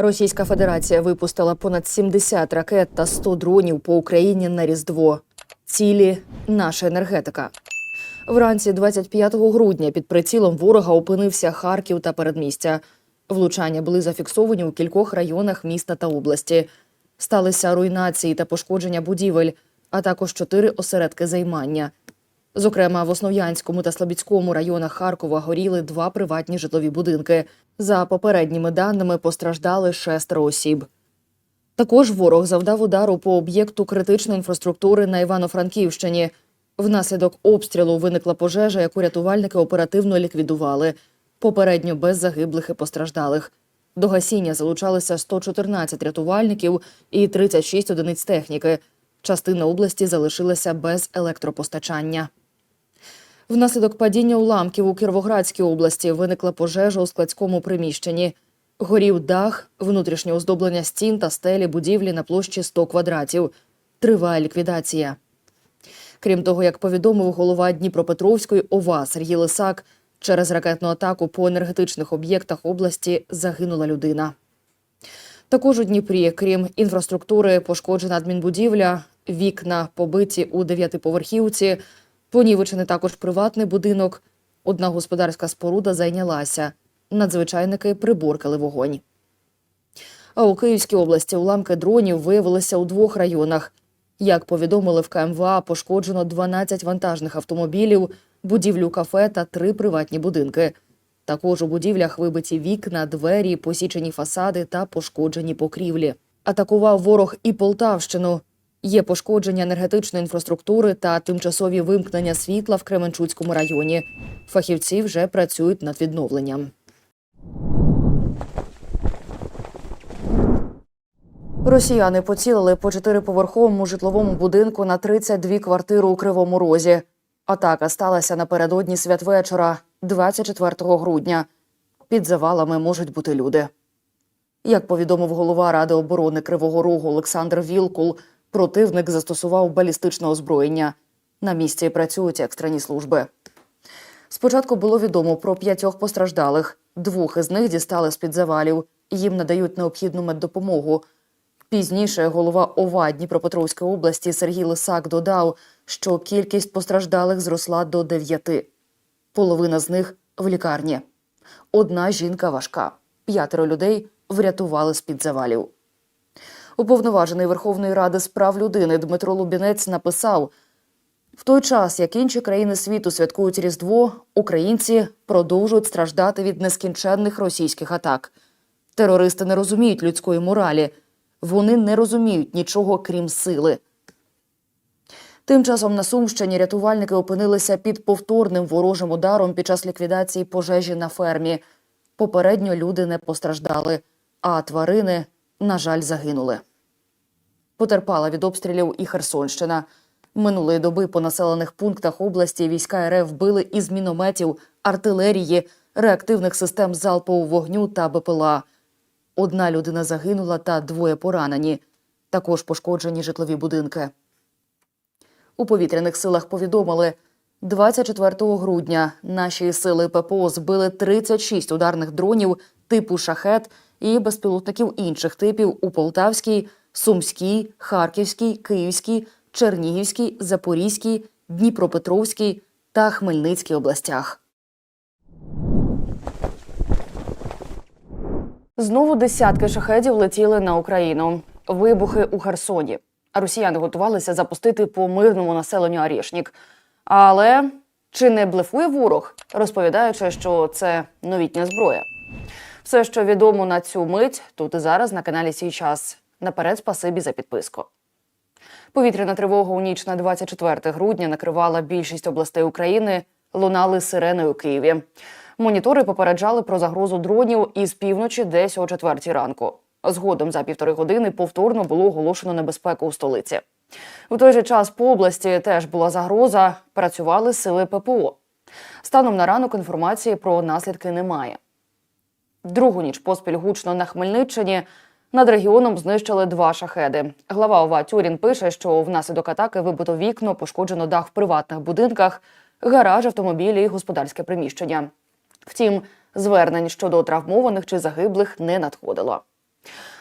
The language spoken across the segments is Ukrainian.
Російська Федерація випустила понад 70 ракет та 100 дронів по Україні на Різдво. Цілі наша енергетика. Вранці 25 грудня під прицілом ворога опинився Харків та передмістя. Влучання були зафіксовані у кількох районах міста та області. Сталися руйнації та пошкодження будівель, а також чотири осередки займання. Зокрема, в Основ'янському та Слобідському районах Харкова горіли два приватні житлові будинки. За попередніми даними постраждали шестеро осіб. Також ворог завдав удару по об'єкту критичної інфраструктури на Івано-Франківщині. Внаслідок обстрілу виникла пожежа, яку рятувальники оперативно ліквідували. Попередньо без загиблих і постраждалих. До гасіння залучалися 114 рятувальників і 36 одиниць техніки. Частина області залишилася без електропостачання. Внаслідок падіння уламків у Кіровоградській області виникла пожежа у складському приміщенні. Горів дах, внутрішнє оздоблення стін та стелі будівлі на площі 100 квадратів. Триває ліквідація. Крім того, як повідомив голова Дніпропетровської ОВА Сергій Лисак, через ракетну атаку по енергетичних об'єктах області загинула людина. Також у Дніпрі, крім інфраструктури, пошкоджена адмінбудівля, вікна побиті у дев'ятиповерхівці, понівечений також приватний будинок. Одна господарська споруда зайнялася. Надзвичайники приборкали вогонь. А у Київській області уламки дронів виявилися у двох районах. Як повідомили в КМВА, пошкоджено 12 вантажних автомобілів, будівлю кафе та три приватні будинки. Також у будівлях вибиті вікна, двері, посічені фасади та пошкоджені покрівлі. Атакував ворог і Полтавщину. Є пошкодження енергетичної інфраструктури та тимчасові вимкнення світла в Кременчуцькому районі. Фахівці вже працюють над відновленням. Росіяни поцілили по чотириповерховому житловому будинку на 32 квартири у Кривому Розі. Атака сталася напередодні святвечора, 24 грудня. Під завалами можуть бути люди. Як повідомив голова Ради оборони Кривого Рогу Олександр Вілкул, противник застосував балістичне озброєння. На місці працюють екстрені служби. Спочатку було відомо про п'ятьох постраждалих. Двох із них дістали з-під завалів. Їм надають необхідну меддопомогу. Пізніше голова ОВА Дніпропетровської області Сергій Лисак додав, що кількість постраждалих зросла до дев'яти. Половина з них в лікарні. Одна жінка важка. П'ятеро людей врятували з-під завалів. Уповноважений Верховної Ради з прав людини Дмитро Лубінець написав: в той час, як інші країни світу святкують Різдво, українці продовжують страждати від нескінченних російських атак. Терористи не розуміють людської моралі. Вони не розуміють нічого крім сили. Тим часом на Сумщині рятувальники опинилися під повторним ворожим ударом під час ліквідації пожежі на фермі. Попередньо люди не постраждали, а тварини, на жаль, загинули. Потерпала від обстрілів і Херсонщина. Минулої доби по населених пунктах області війська РФ били із мінометів, артилерії, реактивних систем залпового вогню та БПЛА. Одна людина загинула та двоє поранені. Також пошкоджені житлові будинки. У повітряних силах повідомили, 24 грудня наші сили ППО збили 36 ударних дронів типу шахет і безпілотників інших типів у Полтавській, Сумській, Харківській, Київській, Чернігівській, Запорізькій, Дніпропетровській та Хмельницькій областях. Знову десятки шахедів летіли на Україну. Вибухи у Херсоні. Росіяни готувалися запустити по мирному населенню Арішнік. Але чи не блефує ворог, розповідаючи, що це новітня зброя? Все, що відомо на цю мить, тут і зараз на каналі Сій час. Наперед, спасибі за підписку. Повітряна тривога у ніч на 24 грудня накривала більшість областей України, лунали сирени у Києві. Монітори попереджали про загрозу дронів із півночі десь о четвертій ранку. Згодом за півтори години повторно було оголошено небезпеку у столиці. У той же час по області теж була загроза. Працювали сили ППО. Станом на ранок інформації про наслідки немає. Другу ніч поспіль гучно на Хмельниччині над регіоном знищили два шахеди. Глава ОВА Тюрін пише, що внаслідок атаки вибито вікно, пошкоджено дах в приватних будинках, гараж, автомобілі і господарське приміщення. Втім, звернень щодо травмованих чи загиблих не надходило.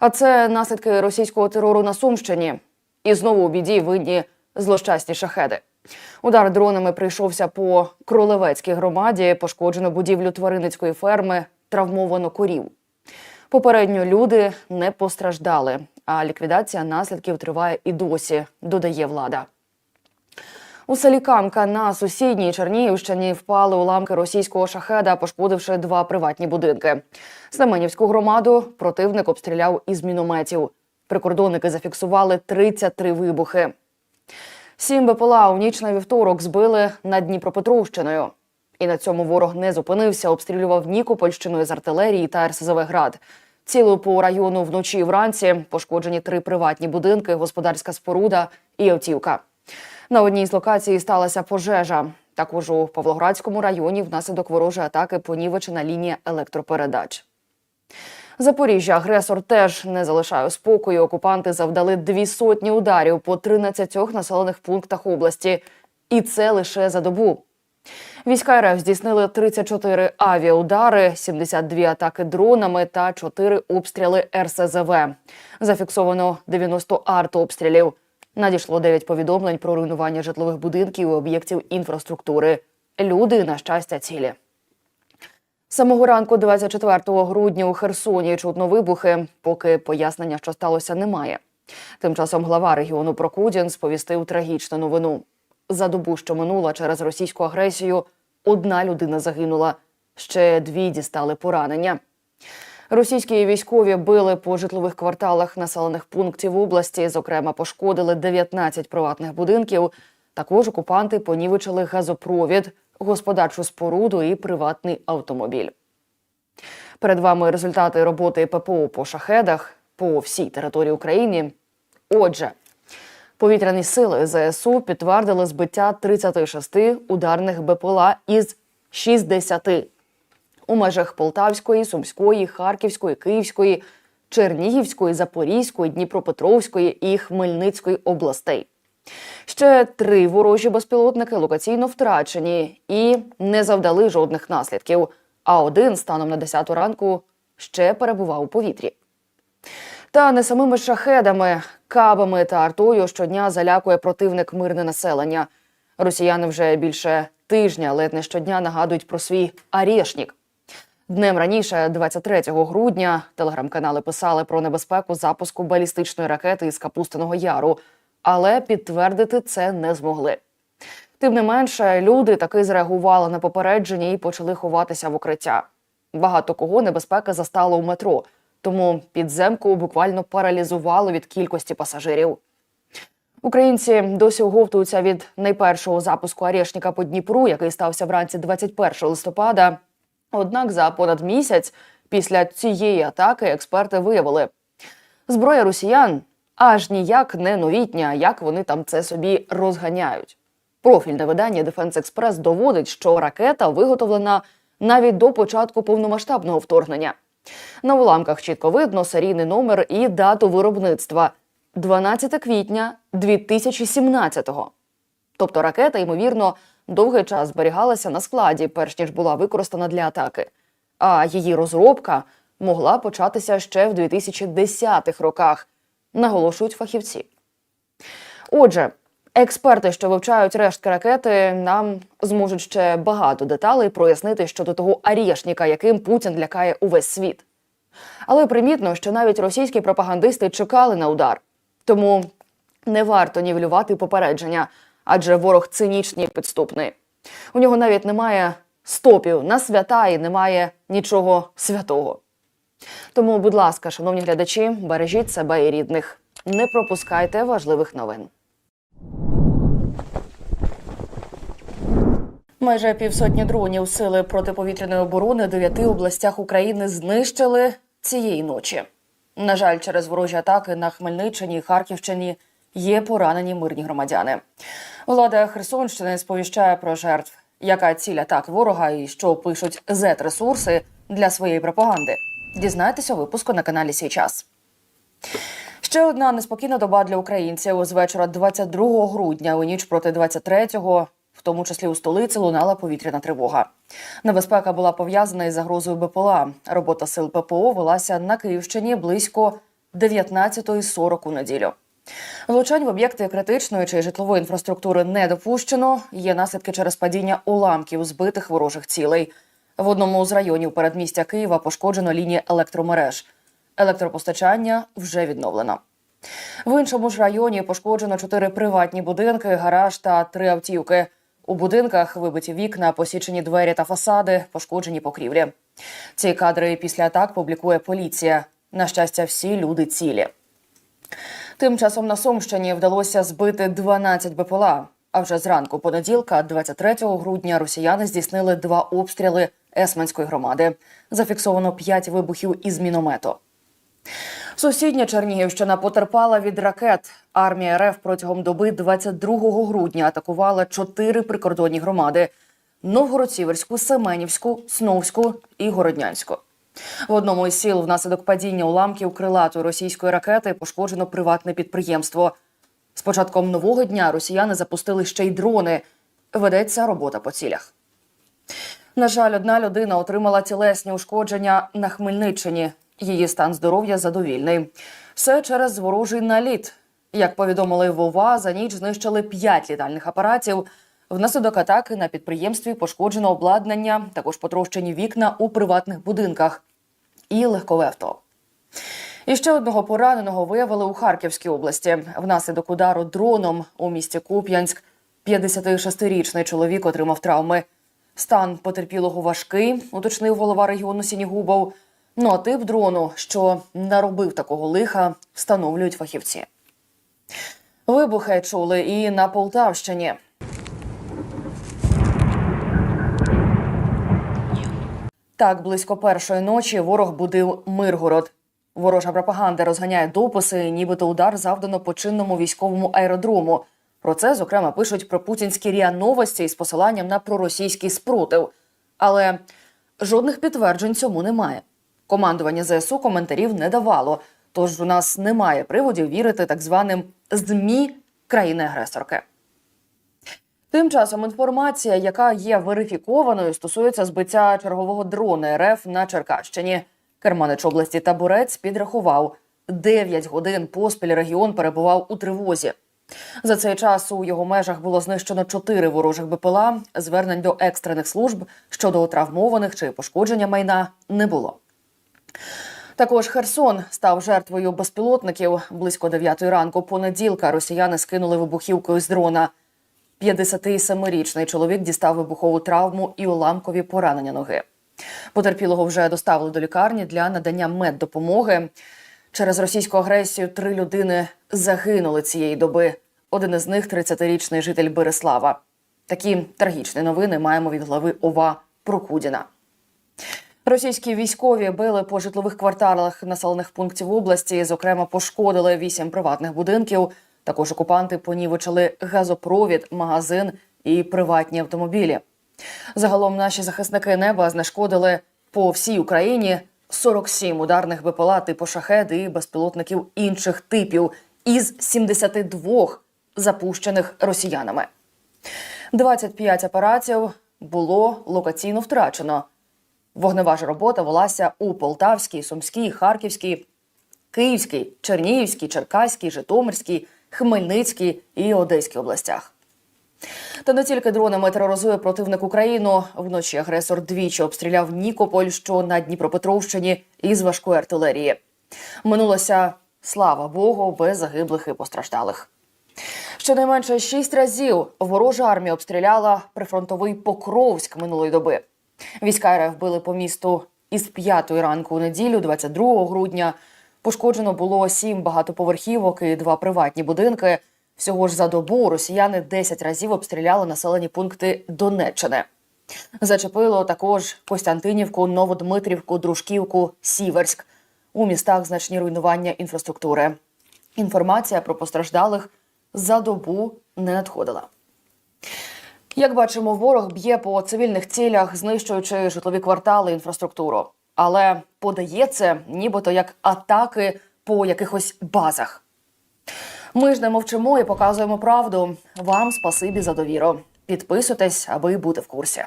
А це наслідки російського терору на Сумщині. І знову у біді винні злощасні шахеди. Удар дронами прийшовся по Кролевецькій громаді, пошкоджено будівлю тваринницької ферми, травмовано корів. Попередньо люди не постраждали, а ліквідація наслідків триває і досі, додає влада. У селі Камка на сусідній Чернігівщині впали уламки російського шахеда, пошкодивши два приватні будинки. Семенівську громаду противник обстріляв із мінометів. Прикордонники зафіксували 33 вибухи. Сім БПЛА у ніч на вівторок збили над Дніпропетровщиною. І на цьому ворог не зупинився, обстрілював Нікопольщину з артилерії та РСЗВ «Град». Цілу по району вночі і вранці пошкоджені три приватні будинки, господарська споруда і автівка. На одній з локацій сталася пожежа. Також у Павлоградському районі внаслідок ворожої атаки понівечена лінія електропередач. Запоріжжя агресор теж не залишає спокою. Окупанти завдали дві сотні ударів по 13 населених пунктах області. І це лише за добу. Війська РФ здійснили 34 авіаудари, 72 атаки дронами та 4 обстріли РСЗВ. Зафіксовано 90 артобстрілів. Надійшло 9 повідомлень про руйнування житлових будинків і об'єктів інфраструктури. Люди, на щастя, цілі. Самого ранку, 24 грудня, у Херсоні чутно вибухи, поки пояснення, що сталося, немає. Тим часом глава регіону Прокудін сповістив трагічну новину. За добу, що минула через російську агресію, одна людина загинула, ще дві дістали поранення. Російські військові били по житлових кварталах населених пунктів області. Зокрема, пошкодили 19 приватних будинків. Також окупанти понівечили газопровід, господарчу споруду і приватний автомобіль. Перед вами результати роботи ППО по шахедах по всій території України. Отже, повітряні сили ЗСУ підтвердили збиття 36 ударних БПЛА із 60 у межах Полтавської, Сумської, Харківської, Київської, Чернігівської, Запорізької, Дніпропетровської і Хмельницької областей. Ще три ворожі безпілотники локаційно втрачені і не завдали жодних наслідків. А один станом на 10 ранку ще перебував у повітрі. Та не самими шахедами, кабами та артою щодня залякує противник мирне населення. Росіяни вже більше тижня, ледь не щодня нагадують про свій арішнік. Днем раніше, 23 грудня, телеграм-канали писали про небезпеку запуску балістичної ракети із Капустиного Яру, але підтвердити це не змогли. Тим не менше, люди таки зреагували на попередження і почали ховатися в укриття. Багато кого небезпека застала у метро, тому підземку буквально паралізувало від кількості пасажирів. Українці досі оговтуються від найпершого запуску Арешника по Дніпру, який стався вранці 21 листопада. Однак за понад місяць після цієї атаки експерти виявили, зброя росіян аж ніяк не новітня, як вони там це собі розганяють. Профільне видання Defense Express доводить, що ракета виготовлена навіть до початку повномасштабного вторгнення. На уламках чітко видно серійний номер і дату виробництва 12 квітня 2017-го. Тобто ракета, ймовірно, довгий час зберігалася на складі, перш ніж була використана для атаки. А її розробка могла початися ще в 2010-х роках, наголошують фахівці. Отже, експерти, що вивчають рештки ракети, нам зможуть ще багато деталей прояснити щодо того арішніка, яким Путін лякає увесь світ. Але примітно, що навіть російські пропагандисти чекали на удар. Тому не варто нівелювати попередження, адже ворог цинічний і підступний. У нього навіть немає стопів на свята і немає нічого святого. Тому, будь ласка, шановні глядачі, бережіть себе і рідних. Не пропускайте важливих новин. Майже півсотні дронів сили протиповітряної оборони дев'яти областях України знищили цієї ночі. На жаль, через ворожі атаки на Хмельниччині і Харківщині є поранені мирні громадяни. Влада Херсонщини сповіщає про жертв, яка ціль атак ворога і що пишуть зет-ресурси для своєї пропаганди. Дізнайтеся у випуску на каналі Сій час. Ще одна неспокійна доба для українців з вечора 22 грудня у ніч проти 23-го. В тому числі у столиці, лунала повітряна тривога. Небезпека була пов'язана із загрозою БПЛА. Робота сил ППО велася на Київщині близько 19.40 у неділю. Влучань в об'єкти критичної чи житлової інфраструктури не допущено. Є наслідки через падіння уламків збитих ворожих цілей. В одному з районів передмістя Києва пошкоджено лінії електромереж. Електропостачання вже відновлено. В іншому ж районі пошкоджено чотири приватні будинки, гараж та три автівки. У будинках вибиті вікна, посічені двері та фасади, пошкоджені покрівлі. Ці кадри після атак публікує поліція. На щастя, всі люди цілі. Тим часом на Сумщині вдалося збити 12 БПЛА. А вже зранку понеділка, 23 грудня, росіяни здійснили два обстріли Есменської громади. Зафіксовано 5 вибухів із міномету. Сусідня Чернігівщина потерпала від ракет. Армія РФ протягом доби 22 грудня атакувала чотири прикордонні громади: Новгород-Сіверську, Семенівську, Сновську і Городнянську. В одному із сіл внаслідок падіння уламків крилатої російської ракети пошкоджено приватне підприємство. З початком нового дня росіяни запустили ще й дрони. Ведеться робота по цілях. На жаль, одна людина отримала тілесні ушкодження на Хмельниччині. Її стан здоров'я задовільний. Все через ворожий наліт. Як повідомили в ОВА, за ніч знищили п'ять літальних апаратів. Внаслідок атаки на підприємстві пошкоджено обладнання, також потрощені вікна у приватних будинках і легкове авто. І ще одного пораненого виявили у Харківській області. Внаслідок удару дроном у місті Куп'янськ 56-річний чоловік отримав травми. Стан потерпілого важкий, уточнив голова регіону Сінігубов. Ну а тип дрону, що наробив такого лиха, встановлюють фахівці. Вибухи чули і на Полтавщині. Так, близько першої ночі ворог будив Миргород. Ворожа пропаганда розганяє дописи, нібито удар завдано по чинному військовому аеродрому. Про це, зокрема, пишуть про путінські ріа новості із посиланням на проросійський спротив. Але жодних підтверджень цьому немає. Командування ЗСУ коментарів не давало, тож у нас немає приводів вірити так званим ЗМІ країни-агресорки. Тим часом інформація, яка є верифікованою, стосується збиття чергового дрона РФ на Черкащині. Керманич області Табурець підрахував 9 годин поспіль регіон перебував у тривозі. За цей час у його межах було знищено чотири ворожих БПЛА. Звернень до екстрених служб щодо травмованих чи пошкодження майна не було. Також Херсон став жертвою безпілотників. Близько 9 ранку понеділка росіяни скинули вибухівкою з дрона. 57-річний чоловік дістав вибухову травму і уламкові поранення ноги. Потерпілого вже доставили до лікарні для надання меддопомоги. Через російську агресію три людини загинули цієї доби. Один із них 30-річний житель Береслава. Такі трагічні новини маємо від глави ОВА Прокудіна. Російські військові били по житлових кварталах населених пунктів області. Зокрема, пошкодили вісім приватних будинків. Також окупанти понівечили газопровід, магазин і приватні автомобілі. Загалом наші захисники неба знешкодили по всій Україні 47 ударних БПЛА типу шахед і безпілотників інших типів із 72 запущених росіянами. 25 апаратів було локаційно втрачено. Вогнева ж робота велася у Полтавській, Сумській, Харківській, Київській, Чернігівській, Черкаській, Житомирській, Хмельницькій і Одеській областях. Та не тільки дронами тероризує противник Україну. Вночі агресор двічі обстріляв Нікополь, що на Дніпропетровщині, із важкої артилерії. Минулося, слава Богу, без загиблих і постраждалих. Щонайменше шість разів ворожа армія обстріляла прифронтовий Покровськ минулої доби. Війська РФ били по місту із п'ятої ранку у неділю, 22 грудня. Пошкоджено було сім багатоповерхівок і два приватні будинки. Всього ж за добу росіяни 10 разів обстріляли населені пункти Донеччини. Зачепило також Костянтинівку, Новодмитрівку, Дружківку, Сіверськ. У містах значні руйнування інфраструктури. Інформація про постраждалих за добу не надходила. Як бачимо, ворог б'є по цивільних цілях, знищуючи житлові квартали, інфраструктуру. Але подає це нібито як атаки по якихось базах. Ми ж не мовчимо і показуємо правду. Вам спасибі за довіру. Підписуйтесь, аби бути в курсі.